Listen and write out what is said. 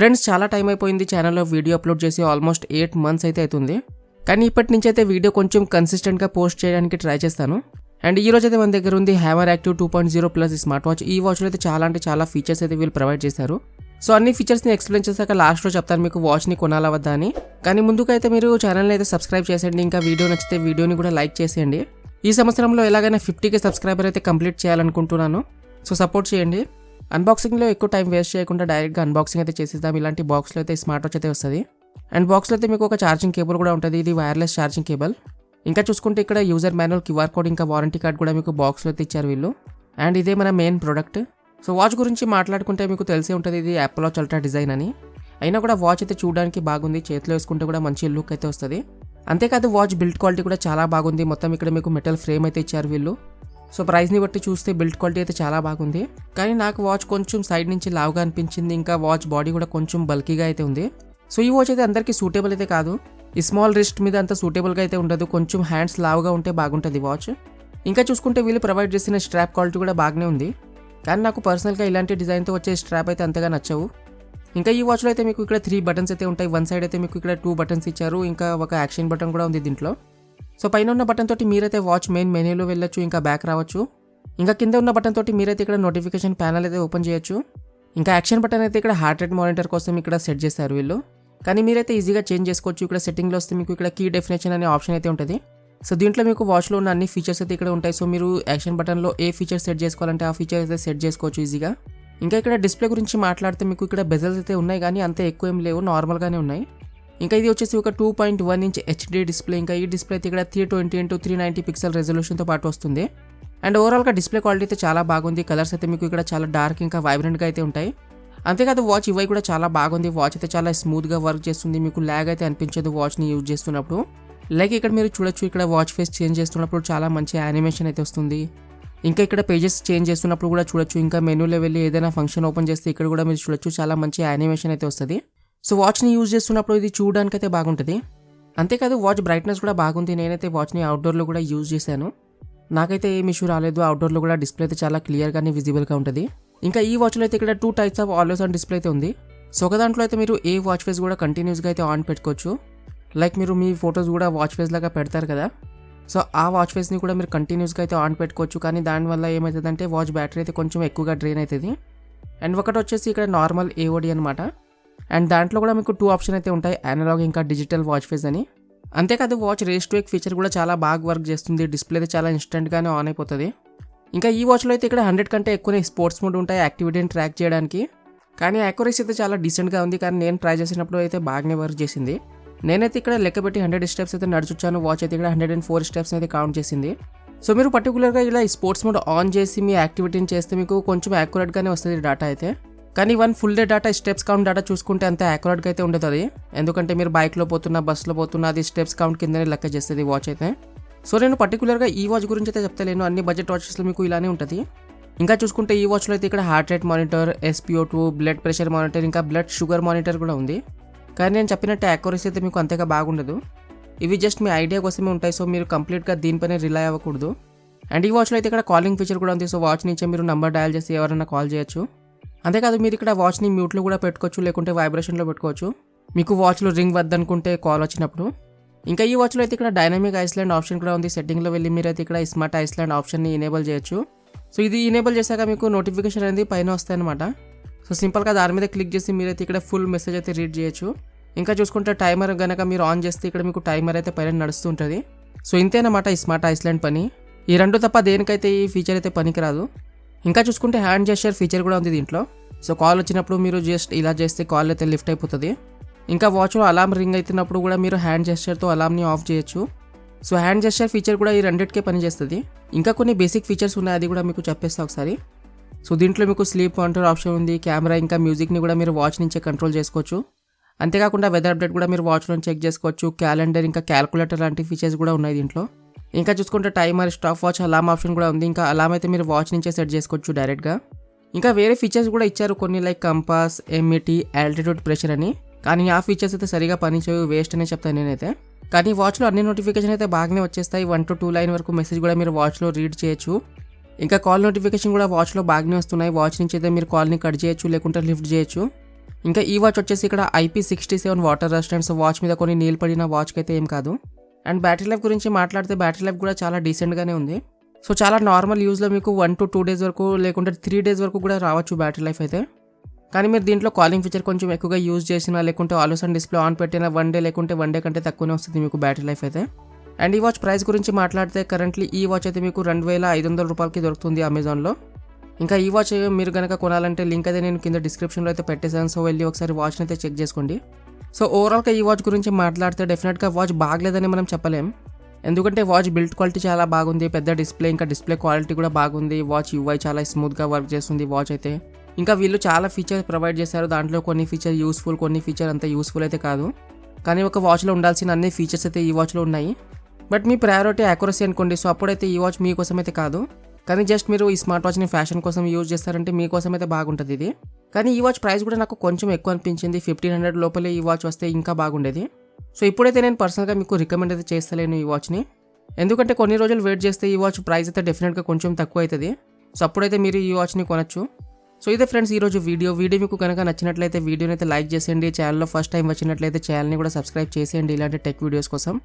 Friends చాలా time అయిపోయింది ఛానల్లో వీడియో అప్లోడ్ చేసి ఆల్మోస్ట్ ఎయిట్ మంత్స్ అయితే అవుతుంది. కానీ ఇప్పటి నుంచి అయితే వీడియో కొంచెం కన్సిస్టెంట్గా పోస్ట్ చేయడానికి ట్రై చేస్తాను. అండ్ ఈ రోజు అయితే మన దగ్గర ఉంది hammer active two point zero plus smart watch ఈ వాచ్లో అయితే చాలా అంటే చాలా ఫీచర్స్ అయితే వీళ్ళు ప్రొవైడ్ చేశారు. సో అన్ని ఫీచర్స్ని ఎక్స్ప్లెయిన్ చేశాక లాస్ట్లో చెప్తాను మీకు వాచ్ని కొనాలా వద్దా అని. కానీ ముందుగా అయితే మీరు ఛానల్ని అయితే సబ్స్క్రైబ్ చేసేయండి. ఇంకా వీడియో నచ్చితే వీడియోని కూడా లైక్ చేసేయండి. ఈ సంవత్సరంలో ఎలాగైనా ఫిఫ్టీకి సబ్స్క్రైబర్ అయితే కంప్లీట్ చేయాలనుకుంటున్నాను. సో సపోర్ట్ చేయండి. అన్బాక్సింగ్లో ఎక్కువ టైం వేస్ట్ చేయకుండా డైరెక్ట్గా అన్బాక్సింగ్ అయితే చేసేద్దాం. ఇలాంటి బాక్స్లో అయితే స్మార్ట్ వాచ్ అయితే వస్తుంది. అండ్ బాక్స్లో అయితే మీకు ఒక ఛార్జింగ్ కేబుల్ కూడా ఉంటుంది. ఇది వైర్లెస్ ఛార్జింగ్ కేబుల్ ఇంకా చూసుకుంటే ఇక్కడ యూజర్ మాన్యువల్ క్యూఆర్ కోడ్ ఇంకా వారంటీ కార్డ్ కూడా మీకు బాక్స్లో అయితే ఇచ్చారు వీళ్ళు. అండ్ ఇదే మన మెయిన్ ప్రోడక్ట్ సో వాచ్ గురించి మాట్లాడుకుంటే మీకు తెలిసే ఉంటుంది ఇది యాపిల్ వాచ్ అల్ట్రా డిజైన్ అని. అయినా కూడా వాచ్ అయితే చూడడానికి బాగుంది. చేతిలో వేసుకుంటే కూడా మంచి లుక్ అయితే వస్తుంది. అంతేకాదు వాచ్ బిల్డ్ క్వాలిటీ కూడా చాలా బాగుంది. మొత్తం ఇక్కడ మీకు మెటల్ ఫ్రేమ్ అయితే ఇచ్చారు వీళ్ళు. సో ప్రైస్ని బట్టి చూస్తే బిల్డ్ క్వాలిటీ అయితే చాలా బాగుంది. కానీ నాకు వాచ్ కొంచెం సైడ్ నుంచి లావుగా అనిపించింది. ఇంకా వాచ్ బాడీ కూడా కొంచెం బల్కీగా అయితే ఉంది. సో ఈ వాచ్ అయితే అందరికీ సూటబుల్ అయితే కాదు. ఈ స్మాల్ రిస్ట్ మీద అంత సూటబుల్గా అయితే ఉండదు. కొంచెం హ్యాండ్స్ లావుగా ఉంటే బాగుంటుంది వాచ్. ఇంకా చూసుకుంటే వీళ్ళు ప్రొవైడ్ చేసిన స్ట్రాప్ క్వాలిటీ కూడా బాగానే ఉంది. కానీ నాకు పర్సనల్గా ఇలాంటి డిజైన్తో వచ్చే స్ట్రాప్ అయితే అంతగా నచ్చవు. ఇంకా ఈ వాచ్లో అయితే మీకు ఇక్కడ త్రీ బటన్స్ అయితే ఉంటాయి. వన్ సైడ్ అయితే మీకు ఇక్కడ టూ బటన్స్ ఇచ్చారు. ఇంకా ఒక యాక్షన్ బటన్ కూడా ఉంది దీంట్లో. సో పైన ఉన్న బటన్ తోటి మీరైతే వాచ్ మెయిన్ మెనూలో వెళ్ళొచ్చు ఇంకా బ్యాక్ రావచ్చు. ఇంకా కింద ఉన్న బటన్ తోటి మీరైతే ఇక్కడ నోటిఫికేషన్ ప్యానల్ అయితే ఓపెన్ చేయొచ్చు. ఇంకా యాక్షన్ బటన్ అయితే ఇక్కడ హార్ట్ రేట్ మానిటర్ కోసం ఇక్కడ సెట్ చేశారు వీళ్ళు. కానీ మీరైతే ఈజీగా చేంజ్ చేసుకోవచ్చు. ఇక్కడ సెట్టింగ్లో వస్తే మీకు ఇక్కడ కీ డెఫినేషన్ అనే ఆప్షన్ అయితే ఉంటుంది. సో దీంట్లో మీకు వాచ్లో ఉన్న అన్ని ఫీచర్స్ అయితే ఇక్కడ ఉంటాయి. సో మీరు యాక్షన్ బటన్లో ఏ ఫీచర్ సెట్ చేసుకోవాలంటే ఆ ఫీచర్ అయితే సెట్ చేసుకోవచ్చు ఈజీగా ఇంకా ఇక్కడ డిస్ప్లే గురించి మాట్లాడితే మీకు ఇక్కడ బెజల్స్ అయితే ఉన్నాయి కానీ అంత ఎక్కువ ఏం లేవు. నార్మల్గానే ఉన్నాయి. ఇంకా ఇది వచ్చేసి ఒక two point one inch HD display ఇంకా ఈ డిస్ప్లే అయితే ఇక్కడ three twenty into three ninety pixel రెజల్యూషన్తో పాటు వస్తుంది. అండ్ ఓవరాల్గా డిస్ప్లే క్వాలిటీ అయితే చాలా బాగుంది. కలర్స్ అయితే మీకు ఇక్కడ చాలా డార్క్ ఇంకా వైబ్రెంట్గా అయితే ఉంటాయి. అంతేకాదు వాచ్ ఇవై కూడా చాలా బాగుంది. వాచ్ అయితే చాలా స్మూత్గా వర్క్ చేస్తుంది. మీకు ల్యాగ్ అయితే అనిపించదు వాచ్ని యూజ్ చేస్తున్నప్పుడు. లైక్ ఇక్కడ మీరు చూడొచ్చు ఇక్కడ వాచ్ ఫేస్ చేంజ్ చేస్తున్నప్పుడు చాలా మంచి యానిమేషన్ అయితే వస్తుంది. ఇంకా ఇక్కడ పేజెస్ చేంజ్ చేస్తున్నప్పుడు కూడా చూడొచ్చు. ఇంకా మెనూలో వెళ్ళి ఏదైనా ఫంక్షన్ ఓపెన్ చేస్తే ఇక్కడ కూడా మీరు చూడొచ్చు. చాలా మంచి యానిమేషన్ అయితే వస్తుంది. సో వాచ్ని యూజ్ చేస్తున్నప్పుడు ఇది చూడడానికి అయితే బాగుంటుంది. అంతేకాదు వాచ్ బ్రైట్నెస్ కూడా బాగుంది. నేనైతే వాచ్ని అవుట్డోర్లో కూడా యూజ్ చేశాను. నాకైతే ఏం ఇష్యూ రాలేదు. అవుట్డోర్లో కూడా డిస్ప్లే అయితే చాలా క్లియర్గానే విజిబుల్గా ఉంటుంది. ఇంకా ఈ వాచ్లో అయితే ఇక్కడ two types of always on display అయితే ఉంది. సో ఒక దాంట్లో అయితే మీరు ఏ వాచ్ ఫేస్ కూడా కంటిన్యూస్గా అయితే ఆన్ పెట్టుకోవచ్చు. లైక్ మీరు మీ ఫొటోస్ కూడా వాచ్ ఫేస్ లాగా పెడతారు కదా. సో ఆ వాచ్ ఫేస్ని కూడా మీరు కంటిన్యూస్గా అయితే ఆన్ పెట్టుకోవచ్చు. కానీ దానివల్ల ఏమవుతుందంటే వాచ్ బ్యాటరీ అయితే కొంచెం ఎక్కువగా డ్రైన్ అవుతుంది. అండ్ ఒకటి వచ్చేసి ఇక్కడ నార్మల్ ఏఓడి అనమాట అండ్ దాంట్లో కూడా మీకు టూ ఆప్షన్ అయితే ఉంటాయి అనలాగ్ ఇంకా డిజిటల్ వాచ్ ఫేస్ అని. అంతేకాదు వాచ్ రేస్ టు ఫీచర్ కూడా చాలా బాగా వర్క్ చేస్తుంది డిస్ప్లే అయితే చాలా ఇన్స్టెంట్గానే ఆన్ అయిపోతుంది. ఇంకా ఈ వాచ్లో అయితే ఇక్కడ హండ్రెడ్ కంటే ఎక్కువనే స్పోర్ట్స్ మోడ్ ఉంటాయి యాక్టివిటీని ట్రాక్ చేయడానికి. కానీ యాక్యురసీ అయితే చాలా డీసెంట్గా ఉంది కానీ నేను ట్రై చేసినప్పుడు అయితే బాగానే వర్క్ చేసింది. నేనైతే ఇక్కడ లెక్క పెట్టి హండ్రెడ్ స్టెప్స్ అయితే నడుచుచ్చాను వాచ్ అయితే ఇక్కడ హండ్రెడ్ అండ్ ఫోర్ స్టెప్స్ అయితే కౌంట్ చేసింది. సో మీరు పర్టికులర్గా ఇలా ఈ స్పోర్ట్స్ మోడ్ ఆన్ చేసి మీ యాక్టివిటీని చేస్తే మీకు కొంచెం యాక్యురేట్గానే వస్తుంది డేటా అయితే. కానీ one full day data steps count data చూసుకుంటే అంత యాక్యురేట్గా అయితే ఉండదు అది. ఎందుకంటే మీరు బైక్లో పోతున్నా బస్సులో పోతున్నా అది స్టెప్స్ కౌంట్ కిందనే లెక్క చేస్తుంది వాచ్ అయితే. సో నేను పర్టికులర్గా ఈ వాచ్ గురించి అయితే చెప్తలేను. అన్ని బడ్జెట్ వాచెస్లో మీకు ఇలానే ఉంటుంది. ఇంకా చూసుకుంటే ఈ వాచ్లో అయితే ఇక్కడ heart rate monitor SPO two blood pressure monitor ఇంకా బ్లడ్ షుగర్ మానిటర్ కూడా ఉంది. కానీ నేను చెప్పినట్టు యాక్యురసీ అయితే మీకు అంతగా బాగుండదు. ఇవి జస్ట్ మీ ఐడియా కోసమే ఉంటాయి. సో మీరు కంప్లీట్గా దీనిపైన రిలై అవ్వకూడదు. అండ్ ఈ వాచ్లో అయితే ఇక్కడ కాలింగ్ ఫీచర్ కూడా ఉంది. సో వాచ్ నుంచే మీరు నంబర్ డయల్ చేసి ఎవరైనా కాల్ చేయొచ్చు. అంతేకాదు మీరు ఇక్కడ వాచ్ని మ్యూట్లో కూడా పెట్టుకోవచ్చు లేకుంటే వైబ్రేషన్లో పెట్టుకోవచ్చు. మీకు వాచ్లో రింగ్ వద్దనుకుంటే కాల్ వచ్చినప్పుడు. ఇంకా ఈ వాచ్లో అయితే ఇక్కడ డైనమిక్ ఐస్లాండ్ ఆప్షన్ కూడా ఉంది. సెట్టింగ్లో వెళ్ళి మీరు అయితే ఇక్కడ స్మార్ట్ ఐస్లాండ్ ఆప్షన్ని ఎనేబుల్ చేయొచ్చు. సో ఇది ఎనేబుల్ చేశాక మీకు నోటిఫికేషన్ అనేది పైన వస్తాయన్నమాట. సో సింపుల్గా దాని మీద క్లిక్ చేసి మీరైతే ఇక్కడ ఫుల్ మెసేజ్ అయితే రీడ్ చేయొచ్చు. ఇంకా చూసుకుంటే టైమర్ కనుక మీరు ఆన్ చేస్తే ఇక్కడ మీకు టైమర్ అయితే పైన నడుస్తుంటుంది. సో ఇంతేనమాట ఈ స్మార్ట్ ఐస్లాండ్ పని. ఈ రెండు తప్ప దేనికైతే ఈ ఫీచర్ అయితే పనికిరాదు. ఇంకా చూసుకుంటే హ్యాండ్ జెస్చర్ ఫీచర్ కూడా ఉంది దీంట్లో. సో కాల్ వచ్చినప్పుడు మీరు జస్ట్ ఇలా చేస్తే కాల్ అయితే లిఫ్ట్ అయిపోతుంది. ఇంకా వాచ్లో అలారం రింగ్ అవుతున్నప్పుడు కూడా మీరు హ్యాండ్ జెస్చర్తో అలామ్ని ఆఫ్ చేయొచ్చు. సో హ్యాండ్ జెస్చర్ ఫీచర్ కూడా ఈ రెండింటికే పనిచేస్తుంది. ఇంకా కొన్ని బేసిక్ ఫీచర్స్ ఉన్నాయి అది కూడా మీకు చెప్పేస్తా ఒకసారి. సో దీంట్లో మీకు స్లీప్ కంట్రోల్ ఆప్షన్ ఉంది కెమెరా ఇంకా మ్యూజిక్ని కూడా మీరు వాచ్ నుంచే కంట్రోల్ చేసుకోవచ్చు. అంతేకాకుండా వెదర్ అప్డేట్ కూడా మీరు వాచ్లో చెక్ చేసుకోవచ్చు. క్యాలెండర్ ఇంకా క్యాల్కులేటర్ లాంటి ఫీచర్స్ కూడా ఉన్నాయి దీంట్లో. ఇంకా చూసుకుంటే timer stop watch alarm option కూడా ఉంది. ఇంకా అలామ్ అయితే మీరు వాచ్ నుంచే సెట్ చేసుకోవచ్చు డైరెక్ట్గా ఇంకా వేరే ఫీచర్స్ కూడా ఇచ్చారు కొన్ని like compass MET altitude pressure అని. కానీ ఆ ఫీచర్స్ అయితే సరిగా పనిచేయవు వేస్ట్ అనే చెప్తాను నేనైతే. కానీ వాచ్లో అన్ని నోటిఫికేషన్ అయితే బాగానే వచ్చేస్తాయి. వన్ టు టూ లైన్ వరకు మెసేజ్ కూడా మీరు వాచ్లో రీడ్ చేయొచ్చు. ఇంకా కాల్ నోటిఫికేషన్ కూడా వాచ్లో బాగానే వస్తున్నాయి. వాచ్ నుంచి అయితే మీరు కాల్ని కట్ చేయొచ్చు లేకుంటే లిఫ్ట్ చేయొచ్చు. ఇంకా ఈ వాచ్ వచ్చేసి ఇక్కడ IP sixty seven water resistance watch మీద కొన్ని నీళ్ళు పడిన వాచ్కి అయితే ఏం కాదు. అండ్ బ్యాటరీ లైఫ్ గురించి మాట్లాడితే బ్యాటరీ లైఫ్ కూడా చాలా డీసెంట్గానే ఉంది. సో చాలా నార్మల్ యూజ్లో మీకు వన్ టు టూ డేస్ వరకు లేకుంటే త్రీ డేస్ వరకు కూడా రావచ్చు బ్యాటరీ లైఫ్ అయితే. కానీ మీరు దీంట్లో కాలింగ్ ఫీచర్ కొంచెం ఎక్కువగా యూజ్ చేసినా లేకుంటే ఆల్వేస్ అండ్ డిస్ప్లే ఆన్ పెట్టినా వన్ డే లేకుంటే వన్ డే కంటే తక్కువనే వస్తుంది మీకు బ్యాటరీ లైఫ్ అయితే. అండ్ ఈ వాచ్ ప్రైస్ గురించి మాట్లాడితే కరెంట్లీ ఈ వాచ్ అయితే మీకు రెండు వేల ఐదు వందల రూపాయలకి దొరుకుతుంది అమెజాన్లో ఇంకా ఈ వాచ్ మీరు కనుక కొనాలంటే లింక్ అయితే నేను కింద డిస్క్రిప్షన్లో అయితే పెట్టేశాను. సో వెళ్ళి ఒకసారి వాచ్ని అయితే చెక్ చేసుకోండి. సో ఓవరాల్గా ఈ వాచ్ గురించి మాట్లాడితే డెఫినెట్గా వాచ్ బాగలేదని మనం చెప్పలేం. ఎందుకంటే వాచ్ బిల్డ్ క్వాలిటీ చాలా బాగుంది పెద్ద డిస్ప్లే ఇంకా డిస్ప్లే క్వాలిటీ కూడా బాగుంది వాచ్ యూఐ చాలా స్మూత్గా వర్క్ చేస్తుంది వాచ్ అయితే. ఇంకా వీళ్ళు చాలా ఫీచర్స్ ప్రొవైడ్ చేశారు దాంట్లో కొన్ని ఫీచర్ యూస్ఫుల్ కొన్ని ఫీచర్ అంత యూస్ఫుల్ అయితే కాదు. కానీ ఒక వాచ్లో ఉండాల్సిన అన్ని ఫీచర్స్ అయితే ఈ వాచ్లో ఉన్నాయి. బట్ మీ ప్రయారిటీ యాక్యురసీ అనుకోండి సో అప్పుడైతే ఈ వాచ్ మీకోసం అయితే కాదు. కానీ జస్ట్ మీరు ఈ స్మార్ట్ వాచ్ని ఫ్యాషన్ కోసం యూజ్ చేస్తారంటే మీకోసం అయితే బాగుంటుంది ఇది. కానీ ఈ వాచ్ ప్రైస్ కూడా నాకు కొంచెం ఎక్కువ అనిపించింది. ఫిఫ్టీన్ హండ్రెడ్ లోపలే ఈ వాచ్ వస్తే ఇంకా బాగుండేది. సో ఇప్పుడైతే నేను పర్సనల్గా మీకు రికమెండ్ అయితే చేస్తలేను ఈ వాచ్ని. ఎందుకంటే కొన్ని రోజులు వెయిట్ చేస్తే ఈ వాచ్ ప్రైస్ అయితే డెఫినెట్గా కొంచెం తక్కువ అవుతుంది సో అప్పుడైతే మీరు ఈ వాచ్ని కొనొచ్చు. సో ఇదే ఫ్రెండ్స్ ఈరోజు వీడియో వీడియో మీకు కనుక నచ్చినట్లయితే వీడియోని అయితే లైక్ చేసేయండి. ఛానల్లో ఫస్ట్ టైం వచ్చినట్లయితే ఛానల్ని కూడా సబ్స్క్రైబ్ చేసేయండి. ఇలాంటి టెక్ వీడియోస్ కోసం.